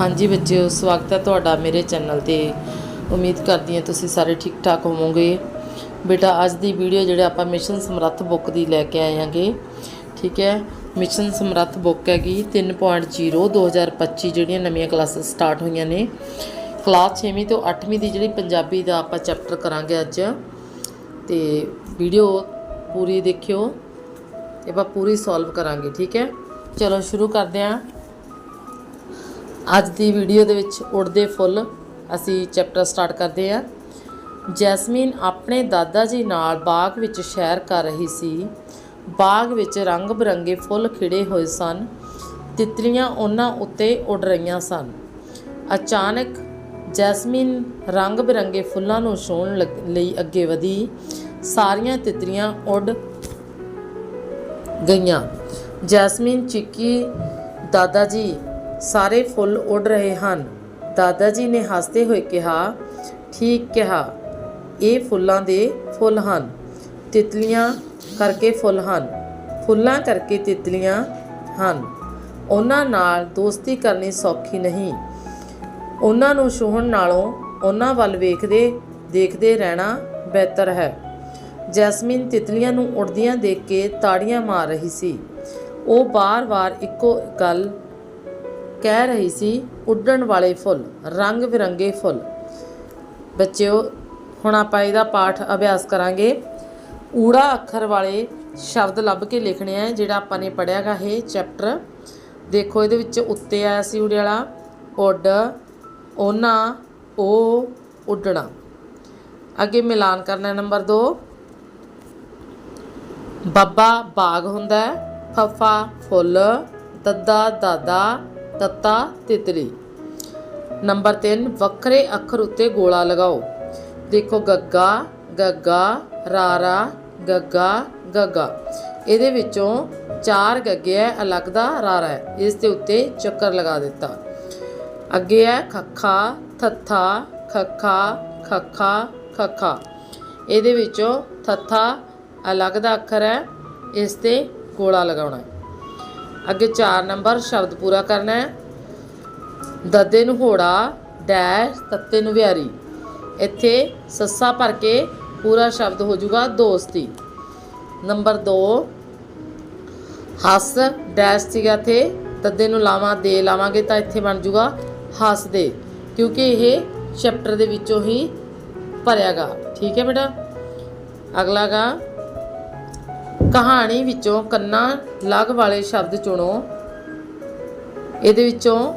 ਹਾਂਜੀ ਬੱਚਿਓ ਸਵਾਗਤ ਹੈ ਤੁਹਾਡਾ ਮੇਰੇ ਚੈਨਲ ਤੇ। ਉਮੀਦ ਕਰਦੀ ਹਾਂ ਤੁਸੀਂ ਸਾਰੇ ਠੀਕ ਠਾਕ ਹੋਵੋਗੇ। ਬੇਟਾ, ਅੱਜ ਦੀ ਵੀਡੀਓ ਜਿਹੜੇ ਆਪਾਂ ਮਿਸ਼ਨ ਸਮਰੱਥ ਬੁੱਕ ਦੀ ਲੈ ਕੇ ਆਏ ਹਾਂਗੇ, ਠੀਕ ਹੈ? ਮਿਸ਼ਨ ਸਮਰੱਥ ਬੁੱਕ ਹੈਗੀ 3.0 2025 ਜਿਹੜੀਆਂ ਨਵੀਆਂ ਕਲਾਸਾਂ ਸਟਾਰਟ ਹੋਈਆਂ ਨੇ। ਕਲਾਸ 6ਵੀਂ ਤੋਂ 8ਵੀਂ ਦੀ ਜਿਹੜੀ ਪੰਜਾਬੀ ਦਾ ਆਪਾਂ ਚੈਪਟਰ ਕਰਾਂਗੇ ਅੱਜ। ਤੇ ਵੀਡੀਓ ਪੂਰੀ ਦੇਖਿਓ ਤੇ ਆਪਾਂ ਪੂਰੀ ਸੋਲਵ ਕਰਾਂਗੇ, ਠੀਕ ਹੈ? ਚਲੋ ਸ਼ੁਰੂ ਕਰਦੇ ਹਾਂ। ਅੱਜ ਦੀ ਵੀਡੀਓ ਦੇ ਵਿੱਚ ਉੜਦੇ ਫੁੱਲ ਅਸੀਂ ਚੈਪਟਰ ਸਟਾਰਟ ਕਰਦੇ ਹਾਂ। ਜੈਸਮੀਨ ਆਪਣੇ ਦਾਦਾ ਜੀ ਨਾਲ ਬਾਗ ਵਿੱਚ ਸੈਰ ਕਰ ਰਹੀ ਸੀ। ਬਾਗ ਵਿੱਚ ਰੰਗ ਬਰੰਗੇ ਫੁੱਲ ਖਿੜੇ ਹੋਏ ਸਨ। ਤਿਤਲੀਆਂ ਉਹਨਾਂ ਉੱਤੇ ਉੱਡ ਰਹੀਆਂ ਸਨ। ਅਚਾਨਕ ਜੈਸਮੀਨ ਰੰਗ ਬਰੰਗੇ ਫੁੱਲਾਂ ਨੂੰ ਛੋਣ ਲੱਗ- ਲਈ ਅੱਗੇ ਵਧੀ। ਸਾਰੀਆਂ ਤਿਤਲੀਆਂ ਉੱਡ ਗਈਆਂ। ਜੈਸਮੀਨ ਚਿੱਕੀ ਦਾਦਾ ਜੀ ਸਾਰੇ ਫੁੱਲ ਉੱਡ ਰਹੇ ਹਨ। ਦਾਦਾ ਜੀ ਨੇ ਹੱਸਦੇ ਹੋਏ ਕਿਹਾ, ਠੀਕ ਕਿਹਾ, ਇਹ ਫੁੱਲਾਂ ਦੇ ਫੁੱਲ ਹਨ। ਤਿਤਲੀਆਂ ਕਰਕੇ ਫੁੱਲ ਹਨ। ਫੁੱਲਾਂ ਕਰਕੇ ਤਿਤਲੀਆਂ ਹਨ। ਉਹਨਾਂ ਨਾਲ ਦੋਸਤੀ ਕਰਨੀ ਸੌਖੀ ਨਹੀਂ। ਉਹਨਾਂ ਨੂੰ ਛੂਹਣ ਨਾਲੋਂ ਉਹਨਾਂ ਵੱਲ ਵੇਖਦੇ, ਦੇਖਦੇ ਰਹਿਣਾ ਬਿਹਤਰ ਹੈ। ਜੈਸਮੀਨ ਤਿਤਲੀਆਂ ਨੂੰ ਉੜਦੀਆਂ ਦੇਖ ਕੇ ਤਾੜੀਆਂ ਮਾਰ ਰਹੀ ਸੀ। ਉਹ ਬਾਰ-ਬਾਰ ਇੱਕੋ ਗੱਲ ਕਹਿ ਰਹੀ ਸੀ, ਉੱਡਣ ਵਾਲੇ ਫੁੱਲ ਰੰਗ ਬਿਰੰਗੇ ਫੁੱਲ। ਬੱਚਿਓ, ਹੁਣ ਆਪਾਂ ਇਹਦਾ ਪਾਠ ਅਭਿਆਸ ਕਰਾਂਗੇ। ਊੜਾ ਅੱਖਰ ਵਾਲੇ ਸ਼ਬਦ ਲੱਭ ਕੇ ਲਿਖਣੇ ਆ, ਜਿਹੜਾ ਆਪਾਂ ਨੇ ਪੜਿਆਗਾ ਇਹ ਚੈਪਟਰ। ਦੇਖੋ, ਇਹਦੇ ਵਿੱਚ ਉੱਤੇ ਆਇਆ ਸੀ ਊੜੇ ਵਾਲਾ, ਉੱਡ ਉਹਨਾਂ ਉਹ ਉੱਡਣਾ। ਅੱਗੇ ਮਿਲਾਨ ਕਰਨਾ ਨੰਬਰ 2 ਬੱਬਾ ਬਾਗ ਹੁੰਦਾ ਹੈ ਫੁੱਲ, ਦੱਦਾ, ਦਾਦਾ ਤੱਤਾ ਤਿਤਲੀ। ਨੰਬਰ 3 ਵੱਖਰੇ ਅੱਖਰ ਉੱਤੇ ਗੋਲਾ ਲਗਾਓ। ਦੇਖੋ ਗੱਗਾ ਗੱਗਾ, ਰਾਰਾ, ਗੱਗਾ ਗੱਗਾ। ਇਹਦੇ ਵਿੱਚੋਂ ਚਾਰ ਗੱਗੇ ਹੈ ਅਲੱਗ ਦਾ ਰਾਰਾ ਹੈ ਇਸ ਦੇ ਉੱਤੇ ਚੱਕਰ ਲਗਾ ਦਿੱਤਾ। ਅੱਗੇ ਹੈ ਖੱਖਾ, ਥੱਥਾ, ਖੱਖਾ ਖੱਖਾ ਖੱਖਾ। ਇਹਦੇ ਵਿੱਚੋਂ ਥੱਥਾ ਅਲੱਗ ਦਾ ਅੱਖਰ ਹੈ ਇਸ ਤੇ ਗੋਲਾ ਲਗਾਉਣਾ ਹੈ ਅੱਗੇ 4 ਨੰਬਰ ਸ਼ਬਦ ਪੂਰਾ ਕਰਨਾ ਹੈ। ਦੱਦੇ ਨੂੰ ਹੋੜਾ, ਡੈਸ਼, ਤੱਤੇ ਨੂੰ ਵਿਆਰੀ ਇੱਥੇ ਸੱਸਾ ਭਰ ਕੇ ਪੂਰਾ ਸ਼ਬਦ ਹੋ ਜਾਊਗਾ ਦੋਸਤੀ। ਨੰਬਰ 2 ਹੱਸ, ਡੈਸ਼ ਸੀਗਾ ਇੱਥੇ। ਤੱਦੇ ਨੂੰ ਲਾਵਾਂ, ਦੇ ਲਾਵਾਂਗੇ ਤਾਂ ਇੱਥੇ ਬਣ ਜਾਊਗਾ ਹੱਸਦੇ ਕਿਉਂਕਿ ਇਹ ਚੈਪਟਰ ਦੇ ਵਿੱਚੋਂ ਹੀ ਭਰਿਆਗਾ। ਠੀਕ ਹੈ ਬੇਟਾ? ਅਗਲਾ ਗਾ ਕਹਾਣੀ ਵਿੱਚੋਂ ਕੰਨਾਂ ਲੱਗ ਵਾਲੇ ਸ਼ਬਦ ਚੁਣੋ। ਇਹਦੇ ਵਿੱਚੋਂ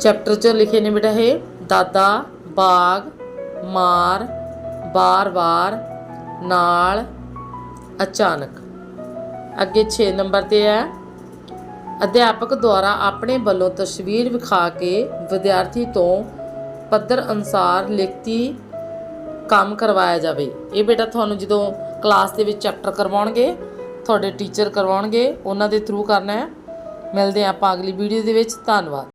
ਚੈਪਟਰ 'ਚ ਲਿਖੇ ਨੇ ਬੇਟਾ ਇਹ, ਦਾਦਾ, ਬਾਗ, ਮਾਰ ਬਾਰ-ਬਾਰ ਨਾਲ, ਅਚਾਨਕ। ਅੱਗੇ 6 ਨੰਬਰ ਤੇ ਹੈ। ਅਧਿਆਪਕ ਦੁਆਰਾ ਆਪਣੇ ਵੱਲੋਂ ਤਸਵੀਰ ਵਿਖਾ ਕੇ ਵਿਦਿਆਰਥੀ ਤੋਂ ਪੱਧਰ ਅਨੁਸਾਰ ਲਿਖਤੀ ਕੰਮ ਕਰਵਾਇਆ ਜਾਵੇ। ਇਹ ਬੇਟਾ ਤੁਹਾਨੂੰ ਜਦੋਂ ਕਲਾਸ ਦੇ ਵਿੱਚ ਚੈਪਟਰ ਕਰਵਾਉਣਗੇ, ਤੁਹਾਡੇ ਟੀਚਰ ਕਰਵਾਉਣਗੇ, ਉਹਨਾਂ ਦੇ ਥਰੂ ਕਰਨਾ ਹੈ। ਮਿਲਦੇ ਹਾਂ ਆਪਾਂ ਅਗਲੀ ਵੀਡੀਓ ਦੇ ਵਿੱਚ। ਧੰਨਵਾਦ।